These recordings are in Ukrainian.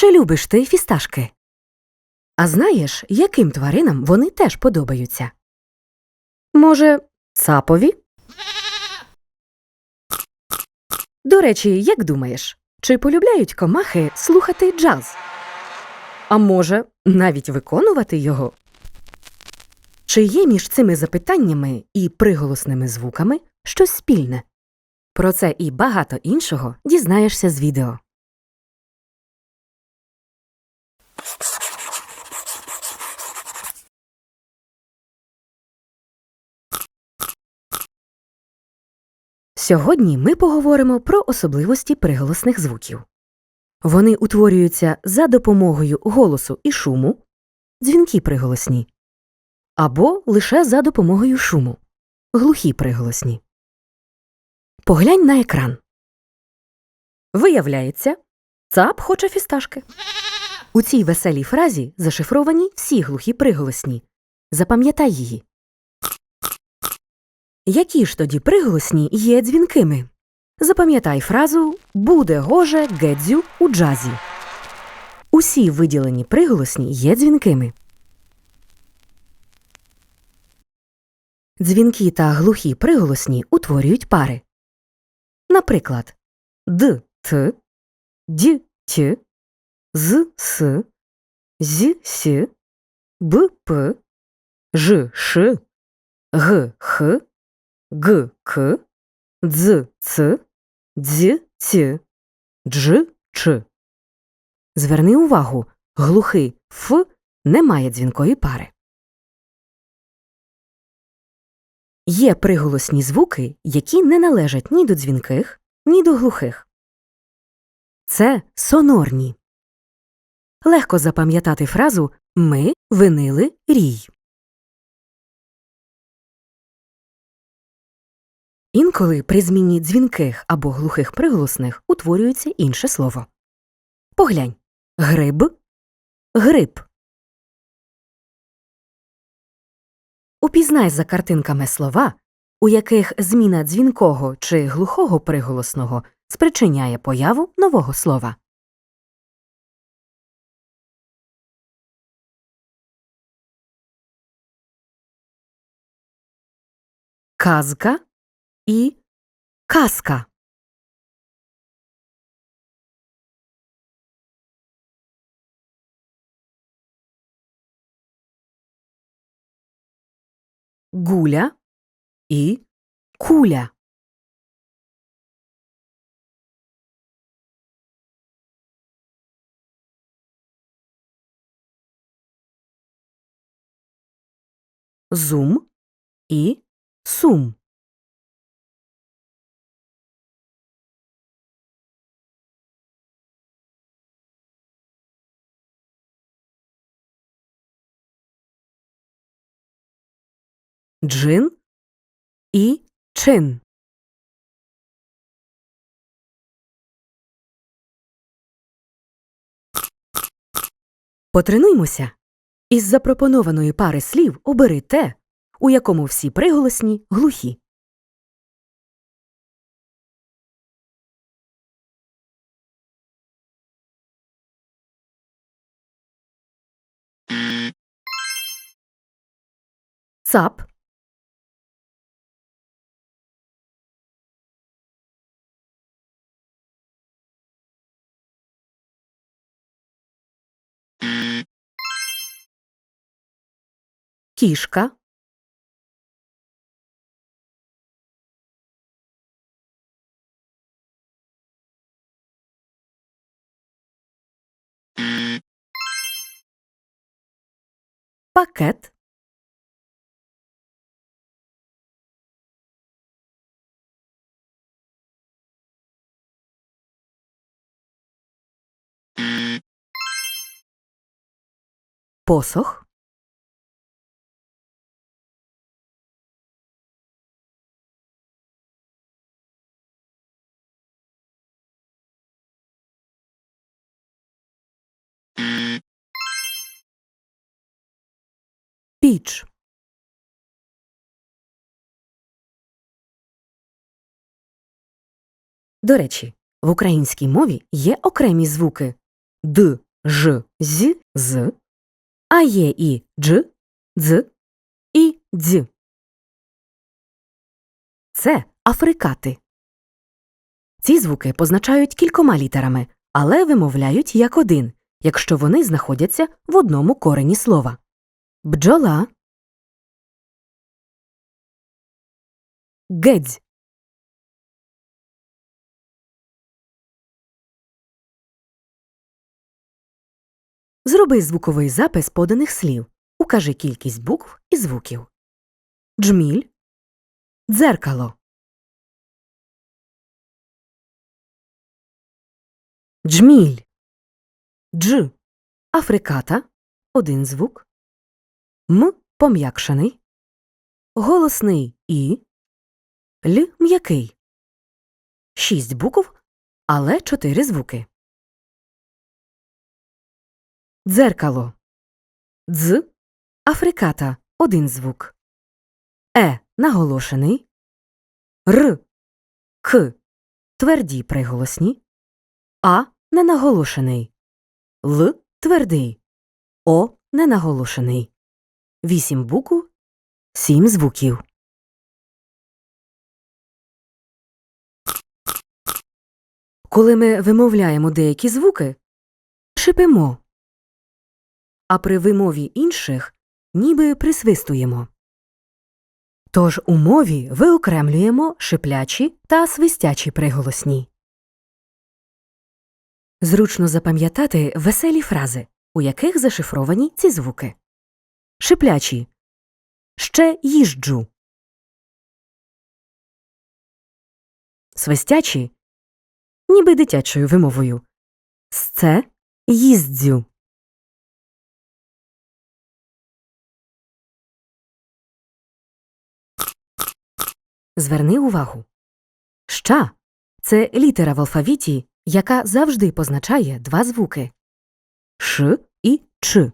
Чи любиш ти фісташки? А знаєш, яким тваринам вони теж подобаються? Може, цапові? До речі, як думаєш, чи полюбляють комахи слухати джаз? А може, навіть виконувати його? Чи є між цими запитаннями і приголосними звуками щось спільне? Про це і багато іншого дізнаєшся з відео. Сьогодні ми поговоримо про особливості приголосних звуків. Вони утворюються за допомогою голосу і шуму, дзвінкі приголосні, або лише за допомогою шуму, глухі приголосні. Поглянь на екран. Виявляється, цап хоче фісташки. У цій веселій фразі зашифровані всі глухі приголосні. Запам'ятай її. Які ж тоді приголосні є дзвінкими? Запам'ятай фразу буде гоже гедзю у джазі. Усі виділені приголосні є дзвінкими. Дзвінки та глухі приголосні утворюють пари. Наприклад, д т, д т, з с, з с, б п, ж ш, г х, г к, дз ц, дз ц, дж ч. Зверни увагу, глухий ф не має дзвінкої пари. Є приголосні звуки, які не належать ні до дзвінких, ні до глухих. Це сонорні. Легко запам'ятати фразу Ми винили рій. Інколи при зміні дзвінких або глухих приголосних утворюється інше слово. Поглянь гриб, гриб. Упізнай за картинками слова, у яких зміна дзвінкого чи глухого приголосного спричиняє появу нового слова. Казка і казка. Гуля і куля. Зум і сум. Джин і чин. Потренуймося. Із запропонованої пари слів обери те, у якому всі приголосні глухі. Цап кішка пакет. Посох піч До речі, в українській мові є окремі звуки д, ж, з, з, а є і дж, дз і дз. Це африкати. Ці звуки позначають кількома літерами, але вимовляють як один, якщо вони знаходяться в одному корені слова. Бджола. Гедзь. Зроби звуковий запис поданих слів. Укажи кількість букв і звуків. Джміль. Дзеркало. Джміль. Дж. Африката. Один звук. М. Пом'якшений. Голосний І. Л. М'який. Шість букв, але чотири звуки. Дзеркало. Дз. Африката. Один звук. Е. Наголошений. Р. К. Тверді приголосні. А. Ненаголошений. Л. Твердий. О. Ненаголошений. Вісім букв. Сім звуків. Коли ми вимовляємо деякі звуки, шипимо, а при вимові інших ніби присвистуємо. Тож у мові виокремлюємо шиплячі та свистячі приголосні. Зручно запам'ятати веселі фрази, у яких зашифровані ці звуки. Шиплячі. Ще їжджу. Свистячі. Ніби дитячою вимовою. Сце їздзю. Зверни увагу. Ща це літера в алфавіті, яка завжди позначає два звуки Ш і Ч.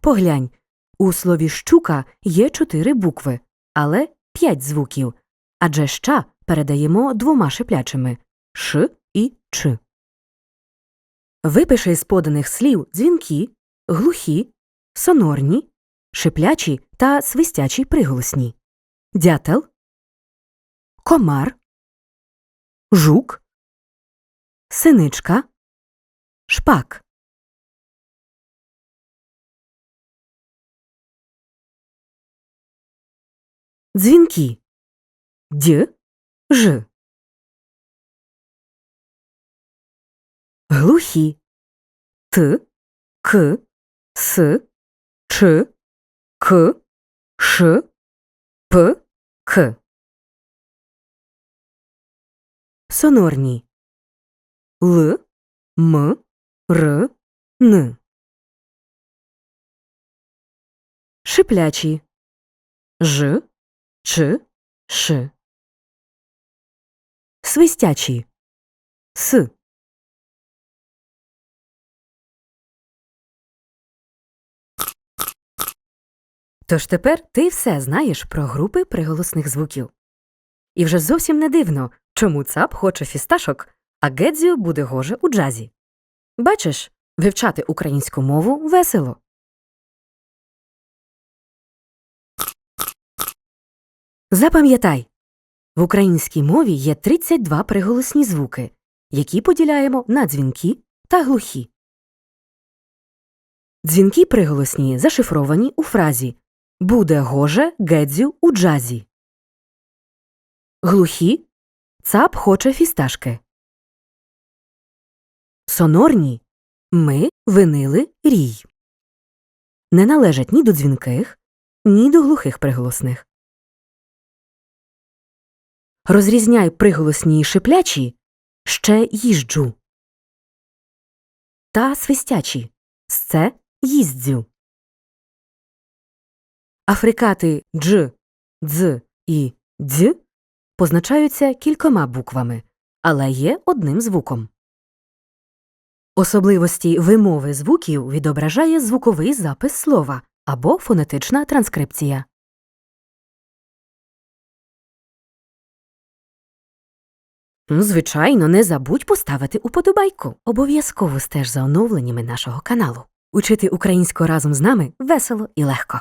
Поглянь, у слові щука є чотири букви, але п'ять звуків, адже ща передаємо двома шиплячими Ш і Ч. Випиши з поданих слів дзвінки, глухі, сонорні, шиплячі та свистячі приголосні. Дятел, комар, жук, синичка, шпак. Дзвінки. Д, Ж. Глухі. Т, К, С, Ч, К, Ш, П, К. Сонорні. Л, М, Р, Н. Шиплячі. Ж, Ч, Ш. Свистячі С. Тож тепер ти все знаєш про групи приголосних звуків. І вже зовсім не дивно, чому цап хоче фісташок, а Гедзіо буде гоже у джазі. Бачиш, вивчати українську мову весело. Запам'ятай, в українській мові є 32 приголосні звуки, які поділяємо на дзвінки та глухі. Дзвінки приголосні зашифровані у фразі Буде гоже Гедзю у джазі. Глухі цап хоче фісташки. Сонорні ми винили рій. Не належать ні до дзвінких, ні до глухих приголосних. Розрізняй приголосні й шиплячі ще їжджу. Та свистячі сце їздзю. Африкати дж, дз і дз позначаються кількома буквами, але є одним звуком. Особливості вимови звуків відображає звуковий запис слова або фонетична транскрипція. Ну, Звичайно, не забудь поставити уподобайку. Обов'язково стеж за оновленнями нашого каналу. Учити українську разом з нами весело і легко.